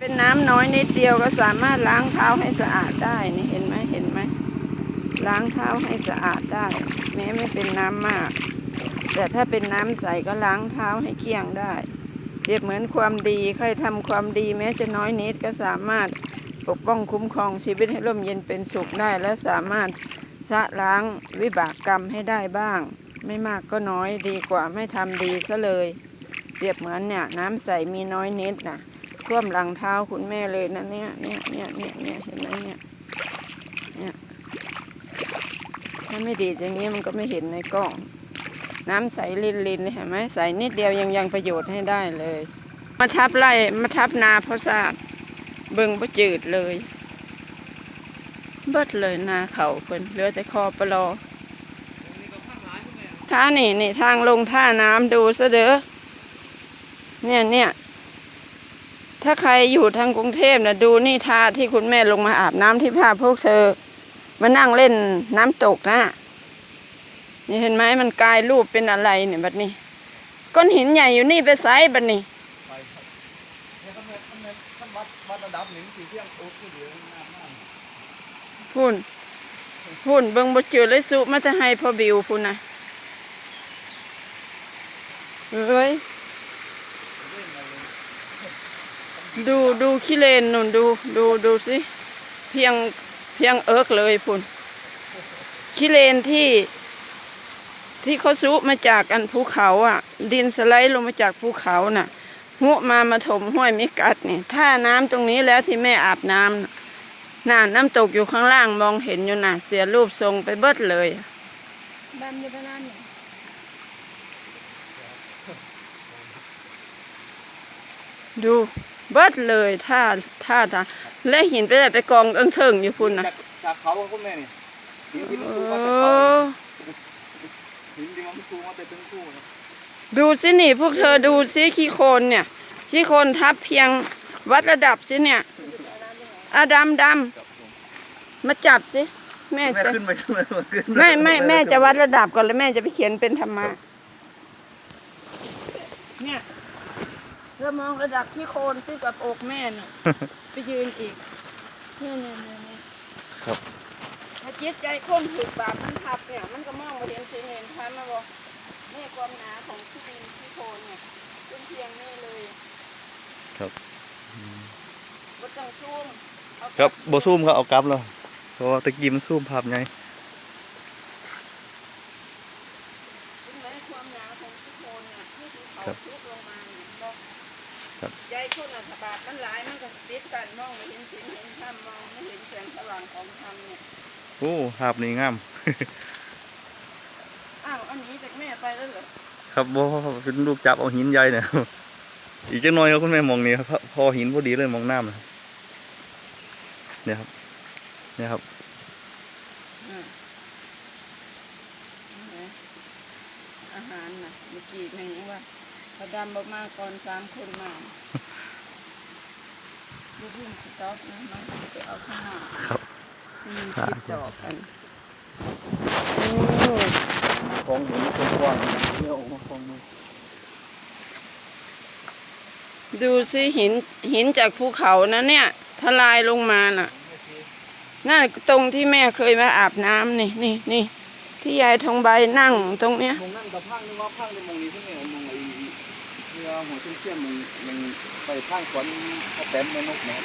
เป็นน้ำน้อยนิดเดียวก็สามารถล้างเท้าให้สะอาดได้นี่เห็นไหมเห็นไหมล้างเท้าให้สะอาดได้ แม้ไม่เป็นน้ำมาก แต่ถ้าเป็นน้ำใสก็ล้างเท้าให้เกลี้ยงได้เปรียบเหมือนความดีใครทำความดีแม้จะน้อยนิดก็สามารถปกป้องคุ้มครองชีวิตให้ร่มเย็นเป็นสุขได้ และสามารถชะล้างวิบากกรรมให้ได้บ้าง ไม่มากก็น้อยดีกว่าไม่ทำดีซะเลย เปรียบเหมือนเนี่ยน้ำใสมีน้อยนิดนะ ท่วมหลังเท้าคุณแม่เลยนะเนี่ยเนี่ยเนี่ยเนี่ยเนี่ยเห็นไหมเนี่ยเนี่ยถ้าไม่ดีอย่างนี้มันก็ไม่เห็นในกล้อง น้ำใสลินลินเห็นไหมใสนิดเดียวยังยังประโยชน์ให้ได้เลย มาทับไร่มาทับนาเพราะศาสตร์เบิ่งประจืดเลย เบิดเลยนาเขาเพิ่นเหลือแต่คอปลอท่านี่นี่ทางลงท่าน้ำดูซะเด้อเนี่ยเนี่ย ถ้าใครอยู่ทางกรุงเทพนะดูนี่ท่าที่คุณแม่ลงมาอาบน้ำที่พาพวกเธอ มานั่งเล่นน้ำตกนะนี่เห็นไหมมันกลายรูปเป็นอะไรเนี่ยบัดนี้ก้อนหินใหญ่อยู่นี่ไปไซบัดนี้ไปครับเนี่ยท่านเนี่ยท่านเนี่ยท่านวัดวัดระดับหนึ่งสี่เที่ยงโอ๊ตก็เดียวน้ำน้ำพุ่นพุ่นเบิ่งบ่เจอเลยสุมาจะให้พอบิวพุ่นนะเอ้ย ดูดูขี้เลนนุ่นดูดูดูสิเพียงเพียงเอิกเลยพุ่นขี้เลนที่ที่เขาซุมาจากอันภูเขาอะ ดินสไลด์ลงมาจากภูเขาน่ะหุมามาถมห้วยมิกัดนี่ท่าน้ำตรงนี้แล้วที่แม่อาบน้ำน่ะน่ะน้ำตกอยู่ข้างล่างมองเห็นอยู่น่ะ เสียรูปทรงไปเบิดเลยดำอยู่ประมาณนี้ดู เบิดเลยท่าท่าทางและหินไปได้ไปกองเอิงเทิงอยู่พุ่นนะจากจากเขาคุณแม่นี่หินที่มันโอ้สูงมาจากเขาหินที่มันสูงมาแต่เป็นคู่นะดูสินี่ พวกเธอดูสิขี้โคลนเนี่ยขี้โคลนทับเพียงวัดระดับสิเนี่ยอะดำดำมาจับสิแม่แม่จะขึ้นไปขึ้นไปขึ้นปไม่ไม่แม่จะวัดระดับก่อนแล้วแม่จะไปเขียนเป็นธรรมะเนี่ย เธอมองระดับที่โคนสิกับอกแม่น่ะ ไปยืนอีกเนี่ยเนี่ยเนี่ยเนี่ยครับ ถ้าจิตใจคนถูกบาปมันทับเนี่ย มันก็มองมาเห็นสิ่งเห็นทันมาบอกนี่ความหนาของที่ดินที่โคนเนี่ยเป็นเพียงนี่เลยครับบ่ต้องซูมเอาครับโบซูมเขาเอากลับแล้วเพราะว่าตะกี้มันซูมภาพไง เห็นไหมความหนาของที่โคนเนี่ยที่ภูเขา ครับ ทุบลงมาเนี่ยบอก ครับ ใจคนอัฐบาทมันหลายมันก็ ติดกันมองไม่เห็นสิ่งเห็นธรรมมองไม่เห็นแสงสว่างของธรรมเนี่ยโอ้ภาพนี้งาม อ้าวอันนี้จากแม่ไปแล้วเหรอครับโบเป็นรูปจับเอาหินใหญ่เนี่ยอีกจังน้อยครับคุณแม่มองนี่ครับพอหินพอดีเลยมองน้ำนะครับเนี่ยครับ เนี่ยครับอืมนี่ไงอาหารน่ะเมื่อกี้แม่ยังว่าพอดำบอกมาก่อนสามคนมา ลูกยุ่งสต๊อกนะมันไปเอาข้างหน้าครับอืมคิดดอกกันโอ้ของหินคนกว้างเนี่ยออกมาของมือดูสิหินหินจากภูเขานะเนี่ยทลายลงมาน่ะนั่นตรงที่แม่เคยมาอาบน้ำนี่นี่นี่ที่ยายทองใบนั่งตรงเนี้ยมองนั่นกับพังนึกว่าพังในมองนี้ที่เนี่ยมอง ไอ้เรือหัวเชี่ยมๆมันมันไปพังขวัญเขาแต้มแม่นกเนาะ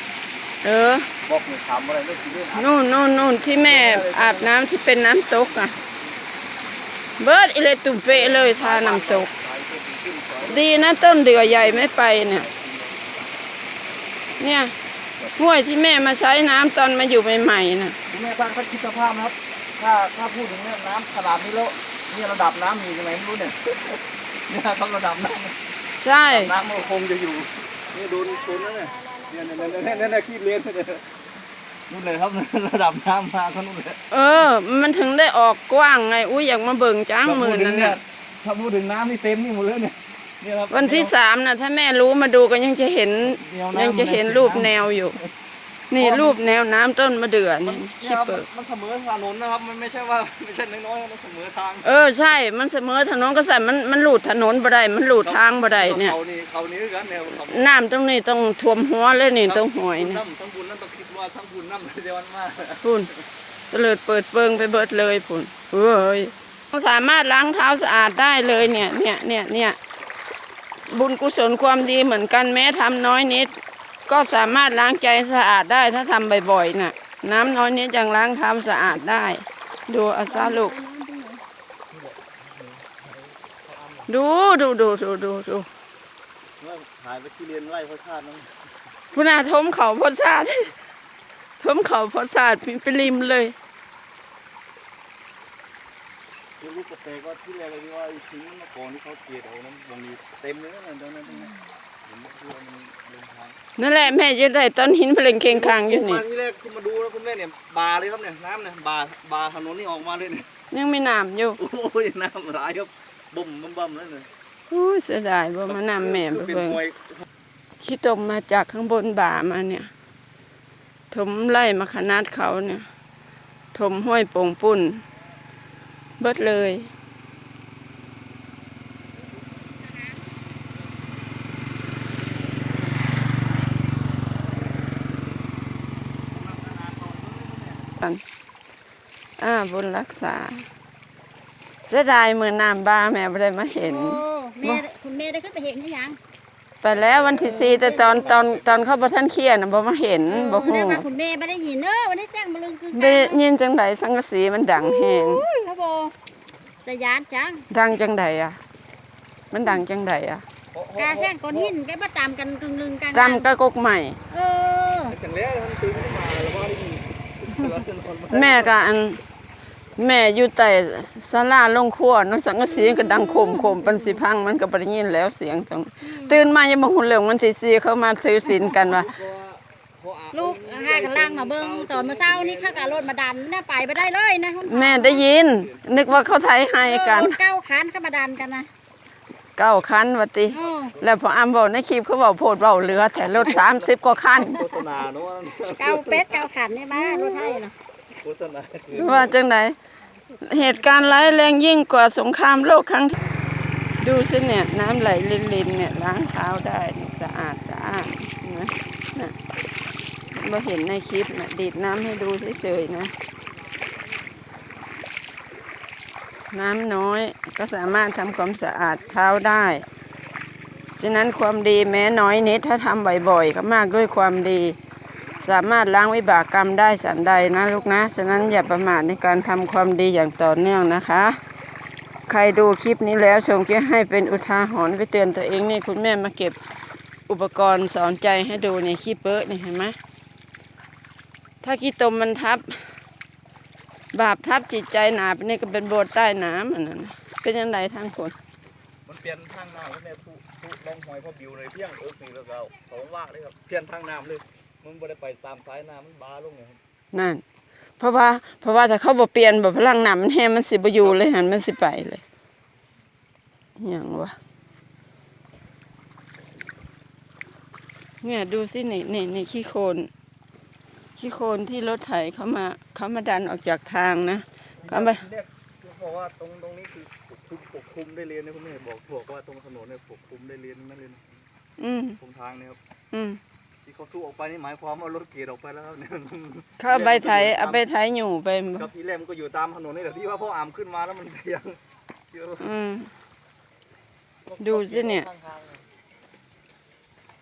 เออบอกเนี่ยถามอะไรไม่คิดเรื่องอะนู่นนู่นนู่นที่แม่อาบน้ำที่เป็นน้ำตกอะ เบิร์ดอิเลตุเปะเลยทาน้ำตกสายไปถึงขึ้นสายดีนะต้นเดือใหญ่ไม่ไปเนี่ย เนี่ยห้วยที่แม่มาใช้น้ำตอนมาอยู่ใหม่ๆน่ะ คุณแม่สร้างท่านคิดสภาพนะครับ ถ้าถ้าพูดถึงเรื่องน้ำขนาดนี้แล้วเนี่ยระดับน้ำอยู่ตรงไหนไม่รู้เนี่ยเนี่ยต้องระดับน้ำ ใช่ น้ำมันคงจะอยู่นี่โดนชนแล้วเนี่ยเนี่ยเนี่ยเนี่ยเนี่ยเนี่ยขี้เลนเนี่ยนู่นเลยครับระดับน้ำมาเขานู่นเลยเออ มันถึงได้ออกกว้างไง อุ้ยอยากมาเบิ่งจ้างมือนั่นเนี่ยถ้าพูดถึงน้ำนี่เต็มนี่หมดเลยเนี่ยวันที่สามนะถ้าแม่รู้มาดูก็ยังจะเห็นยังจะเห็นรูปแนวอยู่ นี่รูปแนวน้ำต้นมะเดื่อนี่เนี่ชิยครับเปิดมันเสมอถนนนะครับ มันไม่ใช่ว่าไม่ใช่น้อยๆมันเสมอทางเออใช่ มันเสมอถนนก็ใส่มันมันหลุดถนนบ่ได้มันหลุดทางบ่ได้เนี่ยเขานี่เขานี่คือกันเนี่ยเขาน้ำตรงนี้ต้องท่วมหัวเลยนี่ตรงหอยนี่น้ำทั้งบุญนั่นต้องคิดว่าทั้งบุญน้ำเดียวกันมากพุ่นตะเลิดเปิดเปิงไปเบิดเลยพุ่นเอ้ยสามารถล้างเท้าสะอาดได้เลยเนี่ยเนี่ยเนี่ยเนี่ยบุญกุศลความดีเหมือนกันแม้ทำน้อยนิด ก็สามารถล้างใจสะอาดได้ถ้าทำบ่อยๆน่ะ น้ำน้อยนิดยังล้างเท้าสะอาดได้ ดูอาซาลูก ดูดูดูดูดูดูเมื่อหายไปที่เรียนไล่พระชาตินั้นพุนาทมเขาพดศาสตร์ทมเขาพดศาสตร์เป็นไปริมเลยลูกกระเตงก็ที่แรกเลยที่ว่าทิ้งมาก่อนที่เขาเกลียดเอานั้นวงนี้เต็มเลยนะตรงนั้นตรงนั้นเห็ นไหมที่ว่ามันลงทางนั่นแหละแม่จะได้ต้นหินเพลงเคงคางอยู่นี่มาที่แรกคุณมาดูแล้วคุณแม่เนี่ยบาเลยครับเนี่ยน้ำเนี่ยบาบาถนนนี่ออกมาเลยเนี่ยยังไม่น้ำอยู่โอ้ยน้ำร้ายครับบ่มบ่มบ่มเลยเนี่ยอู้ยเสียดายบ่มาน้ำแม่ไปเป็นเบิ่งมวยขี้ตมมาจากข้างบนบ่ามาเนี่ย ถมไล่มาขนาดเขาเนี่ย ถมห้วยโป่งปุ่น เบิดเลย อ่าบุญรักษาเสียดายมือน้ำบ้าแม่ไม่ได้มาเห็น โอ้แม่คุณแม่ได้ขึ้นไปเห็นหรือยังไปแล้ววันที่สี่แต่ตอนตอนตอนเขาบ่ทันเคลียร์น่ะบ่มาเห็นบ่เอฮู้อได้ว่าคุณแม่ไม่ได้ยินเนอะวันนี้แจ้งมาลึงคือได้ยินจังไดสังกะสีมันดังแฮงอุ้ยครับโบแต่ยานจังดังจังไดอะ มันดังจังไดอะกาแซงก้อนหินแกมาตามกันกึ่งลึงกลางจำกะกกใหม่เออจังแล้วมันตื่นขึ้นมาแล้วว่าได้ยิน แม่ก็อันแม่อยู่ใต้ศาลาลงครัวเนาะสังกะสีก็ดังโคมโคมปันสิพังมันก็บ่ได้ยินแล้วเสียงตรงตื่นมายังบ่ฮู้เรื่องวันที่สี่เขามาถือศีลกันว่าลูกหากันล่างมาเบิ้งตอนเมื่อเช้านี่ข้ากะรถมาดันน่าไปไปได้เลยนะแม่ได้ยิน นึกว่าเขาไทยให้กันรถเก้าคันเข้ามาดันกันนะ เก้าคันว่าติเออแล้วพออ้ำบอกในคลิปเขาบอกโพดเบาเหลือแต่รถสามสิบกว่าคันโฆษณาเนาะเก้าเป็ดเก้าขันนี่มารถให้นะโฆษณาคือว่าจังไหนเหตุการณ์ร้ายแรงยิ่งกว่าสงครามโลกครั้งที่ดูสิเนี่ยน้ำไหลลินๆเนี่ยล้างเท้าได้นี่สะอาดสะอาดเห็นไหมน่ะเราเห็นในคลิปนะดีดน้ำให้ดูเฉยๆนะ น้ำน้อยก็สามารถทำความสะอาดเท้าได้ ฉะนั้นความดีแม้น้อยนิดถ้าทำบ่อยๆ ก็มากด้วยความดี สามารถล้างวิบากกรรมได้สันใดนะลูกนะ ฉะนั้นอย่าประมาทในการทำความดีอย่างต่อเนื่องนะคะ ใครดูคลิปนี้แล้วชมคลิปให้เป็นอุทาหรณ์ไปเตือนตัวเองนี่คุณแม่มาเก็บอุปกรณ์สอนใจให้ดูในขี้เป๊ะนี่เห็นไหมถ้าขี้ตมมันทับ บาปทับจิตใจหนาไปนี่ก็เป็นโบสถ์ใต้น้ำอันนั้นน่ะเป็นยังไงทางคนมันเปลี่ยนทางน้ำแล้วเนี่ยทุทุลองหอยพอบิวเลยเพียงเอิกนี่แล้วก็สองว่าเลยครับเปลี่ยนทางน้ำเลย มันบ่ได้ไปตามสายน้ำมันบาลงเนี่ยครับนั่น เพราะว่าเพราะว่าถ้าเขาบ่เปลี่ยนบ่พลังหนามันแห้งมันสิบ่อยู่เลยหันมันสิไปเลยอหย่างวะเนี่ยดูสินี่นี่นี่ขี้โคลน ขี้โคลนที่รถไถเขามาเขามาดันออกจากทางนะเขามาเรียกบอกว่าตรงตรงนี้คือปกคลุมปกคลุมได้เรียนนะคุณแม่บอกบอกว่าตรงถนนเนี่ยปกคลุมได้เรียนนั่นเลยนะอืมตรงทางเนี่ยครับอืมที่เขาสู้ออกไปนี่หมายความว่ารถเกียร์ออกไปแล้วครับเนี่ยเขาเอาใบไถเอาใบไถอยู่ไปกับที่แรกมันก็อยู่ตามถนนนี่แหละที่ว่าพ่ออามขึ้นมาแล้วมันยังเยอะอืมดูสิเนี่ย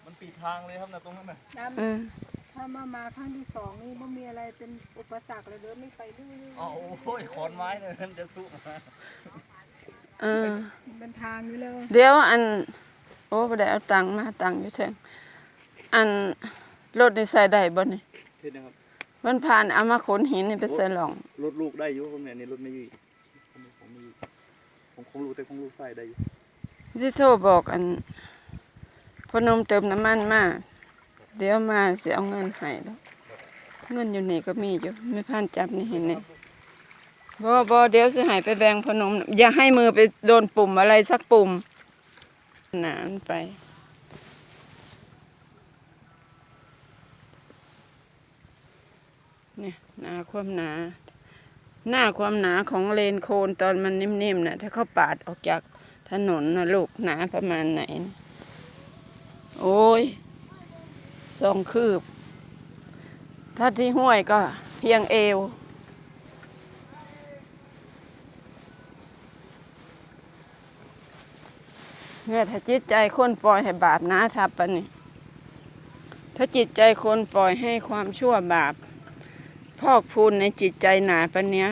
มันปิดทางเลยครับนะตรงนั้นน่ะเออ ถ้ามามาครั้งที่สองนี่ไม่มีอะไรเป็นอุปสรรคเลยเดินไม่ไปเรื่อยอ๋อโอ้ยขอนไม้เนี่ยมันจะสู้มาเออ ๆเป็นทางอยู่เลยเดี๋ยวอัน โอ้บ่ได้เอาตังค์มาตังค์อยู่แทงอันรถนี่ใส่ได้บ่นี่เห็นนะครับมันผ่านเอามาขนหินนี่ไปใส่หลอง รถลูกได้อยู่ผมเนี่ยนี่รถไม่อยี่ผมผมไม่อยู่ผมคงรู้แต่คงรู้ใส่ได้อยู่ที่โทรบอกอันพนมเติมน้ำมันมา เดี๋ยวมาสิเอาเงินให้แล้วเงินอยู่นี่ก็มีอยู่ไม่ผ่านจับนี่เห็นนี่บ่บ่เดี๋ยวสิให้ไปแบงพนม อย่าให้มือไปโดนปุ่มอะไรสักปุ่มหนานไปเนี่ยหนาความหนา หน้าความหนาของเลนโคนตอนมันนิ่มๆนะถ้าเขาปาดออกจากถนนนะลูกหนาประมาณไหน โอ้ย สองคืบ ถ้าที่ห้วยก็เพียงเอวเนี่ยถ้าจิตใจคนปล่อยให้บาปนะทับปะนี่ถ้าจิตใจคนปล่อยให้ความชั่วบาป พอกพูนในจิตใจหนาปะเนี้ย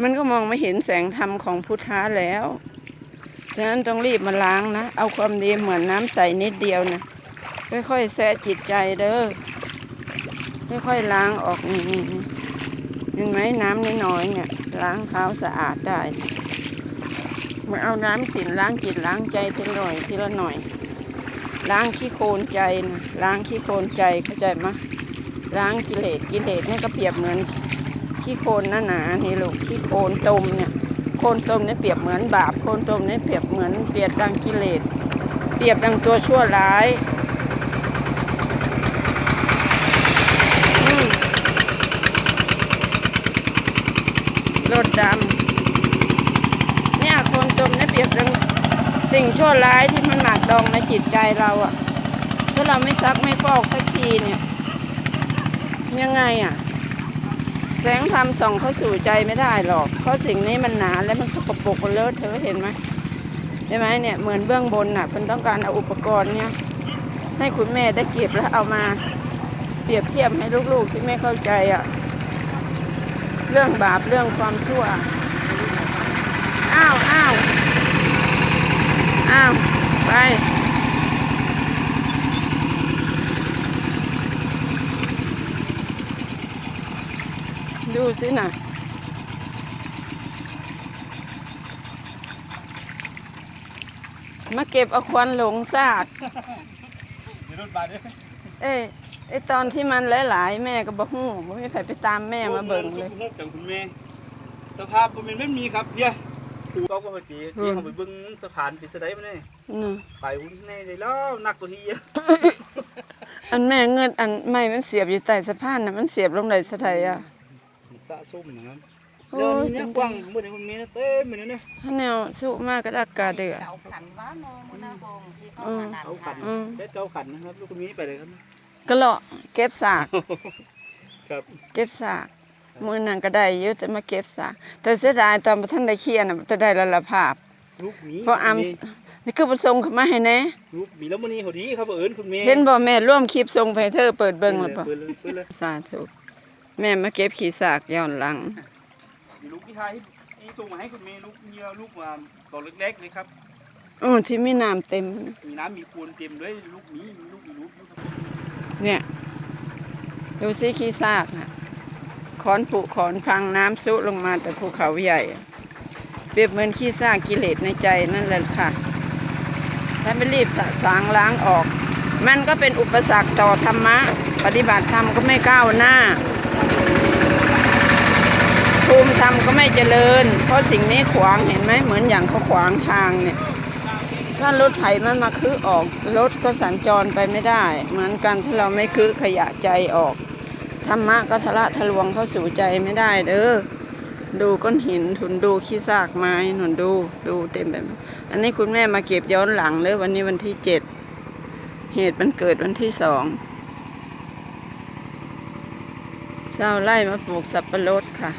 มันก็มองไม่เห็นแสงธรรมของพุทธะแล้ว ฉะนั้นต้องรีบมาล้างนะ เอาความดีเหมือนน้ำใสนิดเดียวนะ ค่อยๆแสะจิตใจเด้อค่อยๆล้างออกนี่นี่นี่เห็นไหมน้ำน้อยๆเนี่ยล้างเท้าสะอาดได้มาเอาน้ำสินล้างจิตล้างใจทีละหน่อยทีละหน่อย ล้างขี้โคลนใจนะล้างขี้โคลนใจเข้าใจไหมล้างกิเลสกิเลสเนี่ยก็เปรียบเหมือนขี้โคลนหนาๆนี่ลูกขี้โคลนตมเนี่ยโคลนตมเนี่ยเปรียบเหมือนบาปโคลนตมเนี่ยเปรียบเหมือนเปรียบดังกิเลสเปรียบดังตัวชั่วร้ายอืม รถดำเนี่ยคนตมเนี่ยเปรียบดังสิ่งชั่วร้ายที่มันหมักดองในจิตใจเราอะถ้าเราไม่ซักไม่ฟอกสักทีเนี่ย ยังไงอะแสงธรรมส่องเข้าสู่ใจไม่ได้หรอก เพราะสิ่งนี้มันหนาและมันสกปรกมันเลอะเทอะเห็นไหมเห็นไหมเนี่ยเหมือนเบื้องบนน่ะมันต้องการเอาอุปกรณ์เนี่ย ให้คุณแม่ได้เก็บแล้วเอามาเปรียบเทียบให้ลูกๆที่ไม่เข้าใจอะ่ะ เรื่องบาปเรื่องความชั่ว อ้าวอ้าวอ้าวไปดูสินะมาเก็บเอาควันหลงซากมีรถบาดด้วยเอ้ย ไอตอนที่มันหลายๆ แม่ก็บอกฮู้บ่มีใครไปตามแม่มาเบิ่งเลยงบจากคุณแม่สภาพผมเป็นไม่มีครับเฮียปู่ก็มาจีอืมจีเขาไปเบิ่งสะพานปิดสะไดมาเนี่ยน่ะไปหุ้นแน่เลยแล้วนักกว่าที่เยอะอันแม่เงินอันไม่มันเสียบอยู่ใต้สะพานน่ะมันเสียบลงไหนสะไดอะสะสมนะครับโอ้เดี๋ยวยนี้เนี่ยกว้างเมื่อไหร่คุณแม่เต็มเลยเนี่ยถ้าแนวสุมากก็ดักกาเดือเอาขันว้าโนมุนาโฮงที่เขาอืมมาดันเอาขันอืมเซ็ตเก้าขันนะครับลูกคุณแม่ไปเลยครับ ก็เลาะเก็บสากครับเก็บสากมือนั่นก็ได้เยอะจะมาเก็บสากแต่เสียดายตอนบ่ท่านได้เคลียร์น่ะจะได้ละละภาพลูกหมีเพราะอัมนี่คือประสงค์เข้ามาให้แน่ลูกหมีแล้วมันนี่เขาดีครับเอิญคุณแม่เห็นบ่แม่ร่วมคลิปส่งไปให้เธอเปิดเบิ่งแล้วบ่เปิดเลยเปิดเลยสาธุแม่มาเก็บขี้สากย้อนหลังมีลูกที่ไทยนี่ส่งมาให้คุณแม่ลูกเยอะลูกมาตอนเล็กๆเลยครับอือที่มีน้ำเต็มมีน้ำมีปูนเต็มด้วยลูกหมีมีลูกมีลูก เนี่ย ดูสิขี้ซากนะขอนผุขอนพังน้ำซุลงมาแต่ภูเขาใหญ่ เปรียบเหมือนขี้ซากกิเลสในใจนั่นแหละค่ะ ถ้าไม่รีบสะสางล้างออก มันก็เป็นอุปสรรคต่อธรรมะ ปฏิบัติธรรมก็ไม่ก้าวหน้า ภูมิธรรมก็ไม่เจริญ เพราะสิ่งนี้ขวางเห็นไหมเหมือนอย่างเขาขวางทางเนี่ย ถ้ารถไถมันมาคือออกรถก็สัญจรไปไม่ได้ เหมือนกันถ้าเราไม่คือขยะใจออกธรรมะก็ทะละทะลวงเข้าสู่ใจไม่ได้เด้อดูก้อนหินทุนดูขี้ซากไม้หนุนดูดูเต็มแบบอันนี้คุณแม่มาเก็บย้อนหลังเลยวันนี้วันที่เจ็ดเหตุมันเกิดวันที่สองเช้าไล่มาปลูกสับปะรดค่ะ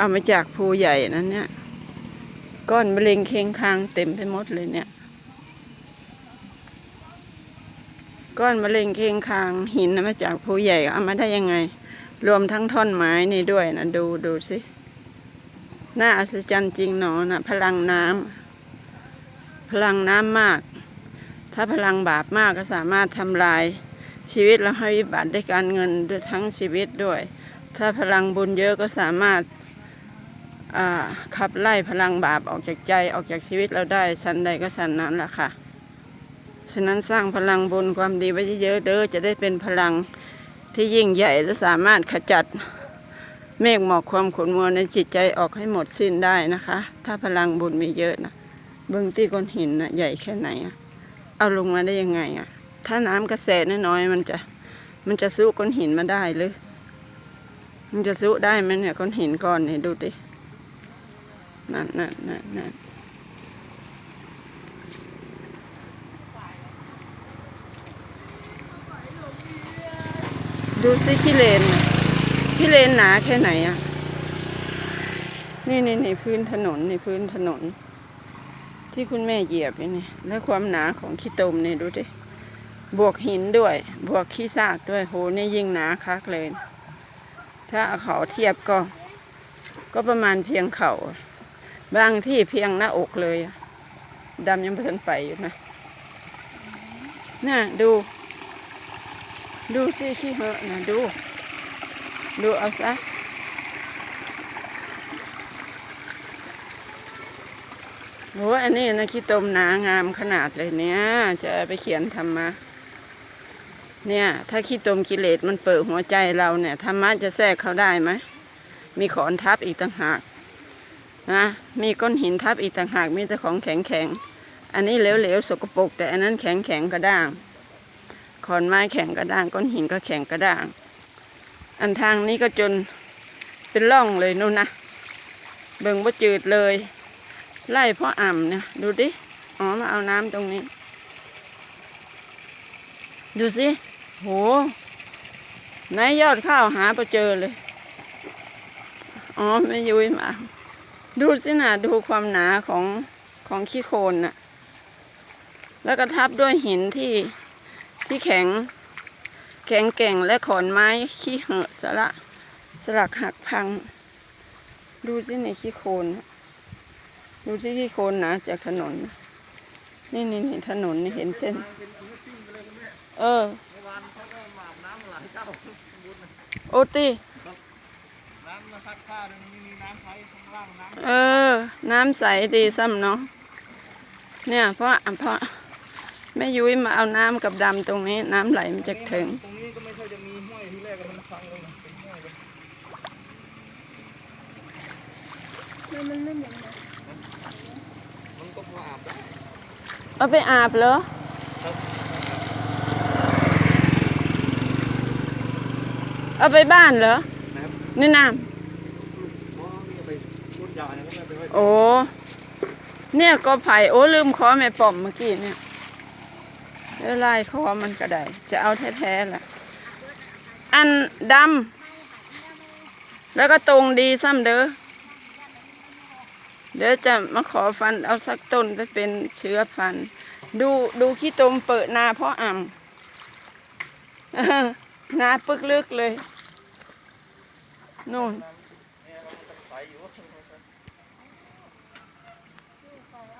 เอามาจากภูใหญ่นั้นเนี่ย ก้อนมะเร็งเคียงคางเต็มไปหมดเลยเนี่ย ก้อนมะเร็งเคียงคางหินน่ะมาจากภูใหญ่เอามาได้ยังไง รวมทั้งท่อนไม้นี่ด้วยนะดูดูสิน่าอัศจรรย์จริงหนอนะพลังน้ำพลังน้ำมาก ถ้าพลังบาปมากก็สามารถทำลายชีวิตเราให้วิบัติได้การเงินด้วยทั้งชีวิตด้วย ถ้าพลังบุญเยอะก็สามารถ ขับไล่พลังบาปออกจากใจออกจากชีวิตเราได้สันใดก็สันนั้นแหละค่ะ ฉะนั้นสร้างพลังบุญความดีไว้เยอะๆเด้อจะได้เป็นพลังที่ยิ่งใหญ่และสามารถขจัดเมฆหมอกความขุ่นมัวในจิตใจออกให้หมดสิ้นได้นะคะ ถ้าพลังบุญมีเยอะนะเบื้องตีก้อนหินน่ะใหญ่แค่ไหนอะเอาลงมาได้ยังไงอะถ้าน้ำกระแสน้อยๆมันจะมันจะสู้ก้อนหินมาได้หรือ มันจะสู้ได้ไหมเนี่ยก้อนหินก้อนนี่ดูดิ นั่นนั่นนั่นนั่นดูซิชิเลนน่ะชิเลนหนาแค่ไหนอะ นี่นี่นี่พื้นถนนนี่พื้นถนน ที่คุณแม่เหยียบอยู่นี่และความหนาของขี้ตมเนี่ยดูดิบวกหินด้วย บวกขี้ซากด้วยโหนี่ยิ่งหนาคักเลย ถ้าเขาเทียบก็ ก็ประมาณเพียงเข่า บางที่เพียงหน้าอกเลยดำยังไม่ทันไปอยู่นะน่ะดู ดูสิขี้เหอะนะดู ดูเอาซะโอ้อันนี้นะขี้ตมหนางามขนาดเลยเนี่ย จะไปเขียนธรรมะเนี่ย ถ้าขี้ตมกิเลสมันเปิดหัวใจเราเนี่ยธรรมะจะแทรกเขาได้ไหมมีขอนทับอีกต่างหาก นะมีก้อนหินทับอีกต่างหากมีแต่ของแข็งแข็งอันนี้เหลวๆสกปรกแต่อันนั้นแข็งแข็งกระด้างขอนไม้แข็งกระด้างก้อนหินก็แข็งกระด้าง อันทางนี้ก็จนเป็นร่องเลยนู่นนะเบิ่งว่าจืดเลย ไล่พ่ออ่ำเนี่ยดูดิอ๋อมาเอาน้ำตรงนี้ ดูสิโหไหนยอดข้าวหาไปเจอเลย อ๋อไม่ยุ้ยมา ดูสินะดูความหนาของของขี้โคลนน่ะ แล้วก็ทับด้วยหินที่ที่แข็ง แข็งแก่งและขอนไม้ขี้เหอะสละสลักหักพัง ดูสิในขี้โคลนดูที่ที่โคนหนะจากถนน นี่นี่นี่ถนนนี่เห็นเส้น เออโอตี้ มาซักผ้าด้วยนี่มีน้ำใช้ข้างล่างน้เออ น้ำใสดีซ้ำเนาะเนี่ยเพราะเพราะแม่ยุ้ยมาเอาน้ำกับดำตรงนี้ น้ำไหลมาจากถึงำตรงนี้ก็ไม่ค่อยจะมีห้วยที่แรกก็มันพังเลยนะเป็นห้วยเลยมันก็พออาบได้เอาไปอาบเหรอเอาไปบ้านเหรอนะครับ นี่น้เโอ้เนี่ยก็ไผ่โอ้ลืมขอแม่ป่อมเมื่อกี้เนี่ยเดี๋ยวไล่คอมันก็ได้จะเอาแท้ๆล่ะอันดำแล้วก็ตรงดีซ้ำเด้อเดี๋ยวจะมาขอฟันเอาสักต้นไปเป็นเชื้อพันธุ์ดูดูขี้ตมเปิดนาพราะอ่ำนาปึกลึกเลยนู่น